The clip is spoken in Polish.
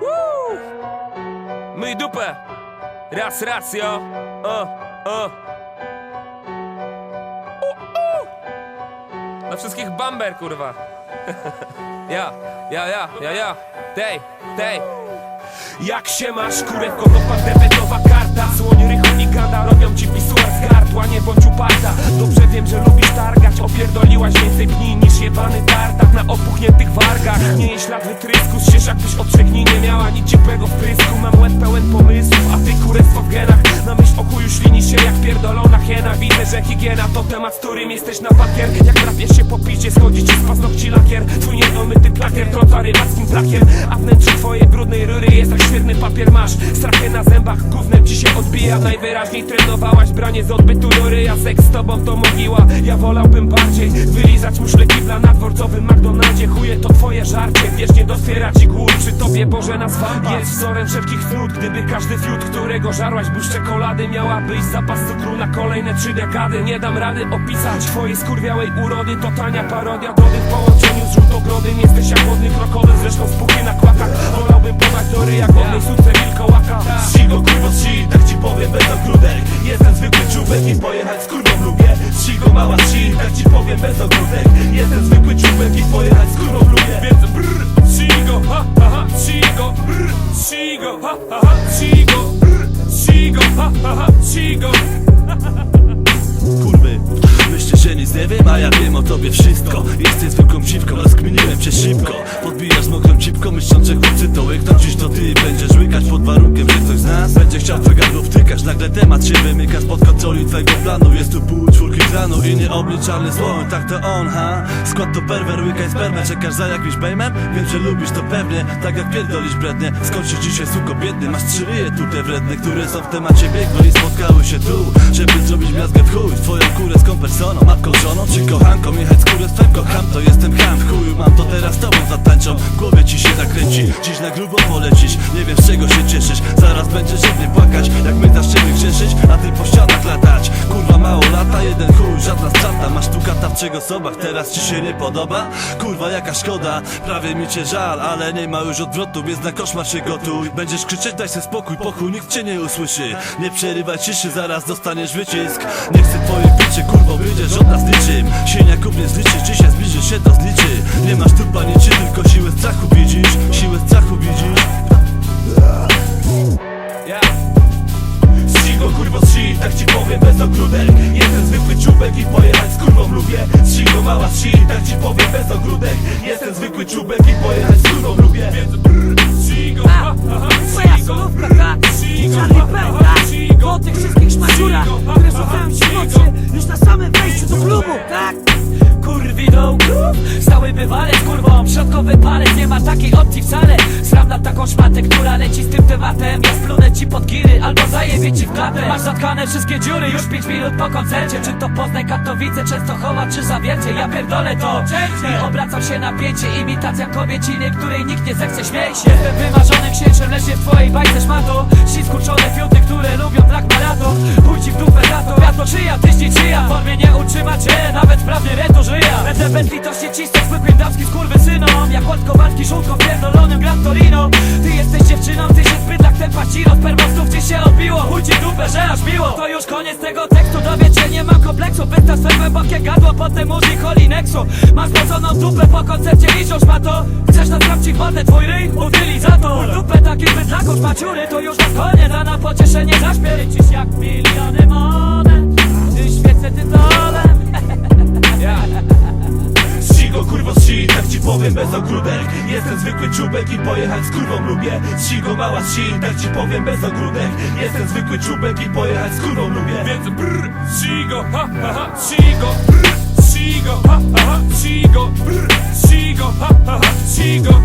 Woo! Myj dupę! Raz, raz, jo! O, o! U, u. Na wszystkich bamber, kurwa! ja, ja, ja, ja, ja! Tej, tej! Jak się masz, kurewko, to pandemetowa karta Słoń, rychon i gada robią ci pisuar z gardła Nie bądź uparta, dobrze wiem, że lubisz targać Nie jest ślad wytrysku, zsiesz jakbyś dni nie miała nic ciepłego w prysku. Mam łeb pełen pomysłów, a ty kurestwo że higiena to temat, z którym jesteś na papier Jak trafiesz się po picie, schodzi ci z paznokci lakier. Twój niedomyty plakier, trąca rybackim flakiem A wnętrze twojej brudnej rury jest jak świetny papier. Masz strachę na zębach, gównem ci się odbija. Najwyraźniej trenowałaś branie z odbytu do ryja. Seks z tobą to mogiła, ja wolałbym bardziej Wylizać muszle kibla na dworcowym McDonaldzie. Chuje to twoje żarcie, wiecznie doswiera ci głód Przy tobie Boże nas wampa. Jest wzorem wszelkich cnót. Gdyby każdy fiut, którego żarłaś był z czekolady Miałabyś zapas cukru na kolejne trzy dekady Nie dam rady opisać twojej skurwiałej urody. To tania parodia drody w połączeniu z żółtogrodym Jesteś jak wodny krokodyl, zresztą spuchy na kłakach. Wolałbym podać do ryja głodnej suce wilkołaka. Sigo kurwo si, tak ci powiem bez ogródek. Jestem zwykły czubek i pojechać z kurwą lubię. Sigo mała si, tak ci powiem bez ogródek. Jestem zwykły czubek i pojechać z kurwą lubię. Więc brr, Chigo, ha, ha, ha, Chigo, brr, Chigo, ha, ha, ha, nie wiem, a ja wiem o tobie wszystko. Jesteś zwykłą dziwką, rozkminiłem cię szybko. Podbijasz z mokrą cipką, myśląc, że chłopcy to łykną Dziś to ty będziesz łykać pod warunkiem, że ktoś z nas Będzie chciał twe gardło wtykać, nagle temat się wymyka Spod kontroli twojego planu, jest tu pół czwórki planu I nieobliczalny słoń, tak to on, ha? Skład to perwer, łykaj spermę, czekasz za jakimś bejmem? Wiem, że lubisz to pewnie, tak jak pierdolisz brednie. Się dzisiaj suko biedny, masz trzy ryje tutaj wredne Które są w temacie biegłe i spotkały się tu. Żeby zrobić miazgę w chuj, twoją kurę z kompersoną Matką, żoną czy kochanką, jechać z kurę z twem kocham To jestem ham, w chuju mam to teraz z tobą zatańczą. W głowie ci się zakręci, dziś na grubo polecisz. Nie wiem z czego się cieszysz, zaraz będziesz mnie płakać Jak my zaczniemy grzeszyć, a ty po ścianach latać. Kurwa mało lata, jeden chuj, żadna strata. Masz tu kata w trzech osobach, teraz ci się nie podoba? Kurwa jaka szkoda, prawie mi cię żal Ale nie ma już odwrotu, więc na koszmar się gotuj. Będziesz krzyczeć, daj se spokój, pokój, nikt cię nie usłyszy. Nie przerywaj ciszy, zaraz dostaniesz wycisk. Nie chcę twojej piczy, kurwo, wyjdziesz od nas niczym? Sieniaków nie zliczysz, dzisiaj zbliży się to zliczy. Nie masz tu paniczy, tylko siłę strachu widzisz Siłę strachu widzisz. Ja, Sigo kurwo si, tak ci powiem bez ogródek. Jestem zwykły czubek i pojechać z kurwą lubię. Sigo mała si, tak ci powiem bez ogródek. Jestem zwykły czubek i pojechać z kurwą lubię. Więc brr, Chigo, ha, ha, ha, tak? Ha, Już na samym wejściu do klubu, tak? Kurwidą grób Stały bywalec kurwą Środkowy palec. Nie ma takiej opcji wcale. Sram na taką szmatę, która leci z tym tematem. Ja splunę ci pod giry Albo zajebie ci w klatę. Masz zatkane wszystkie dziury Już 5 minut po koncercie. Czy to Poznań, Katowice, Częstochowa czy Zawiercie? Ja pierdolę to. I obracam się na pięcie. Imitacja kobieciny Której nikt nie zechce. Śmiej się. Jestem wymarzonym księciem Lecz w twojej bajce szmato. Ści skurczone fiuty, które lubią maraton Pójdź ci w dupę za to Ja to czyja, tyś nie czyja. W formie nie utrzyma cię Nawet prawny reto żyja Będę bez litości cisnąć zwykłym damskim skurwysynom. Jak Ład Kowalski, żółtko w pierdolonym Gran Torino Ty jesteś dziewczyną, ty się zbyt jak ten pacino. Z permostów ci się odbiło Chuj ci w dupę, że aż miło. To już koniec tego tekstu Dowiecie, nie mam kompleksu. Wystaw swe głębokie gadło Potem użyj Holinexu Masz złoconą dupę po koncercie Liżą szmato. Chcesz na sprawdź w mordę twój ryj? Udyli za to Dupę już maciury to już na koniec, a na pocieszenie zaśpieczysz jak miliony monet. Ty świecę tytonem Ścigo kurwo ści, tak ci powiem bez ogródek. Jestem zwykły czubek i pojechać z kurwą lubię. Ścigo mała ści, tak ci powiem bez ogródek. Jestem zwykły czubek i pojechać z kurwą lubię. Więc brr, ścigo, ha ha ha, ścigo, brr Ścigo, ha ha ha, ścigo, brr Ścigo, ha ha ha, ścigo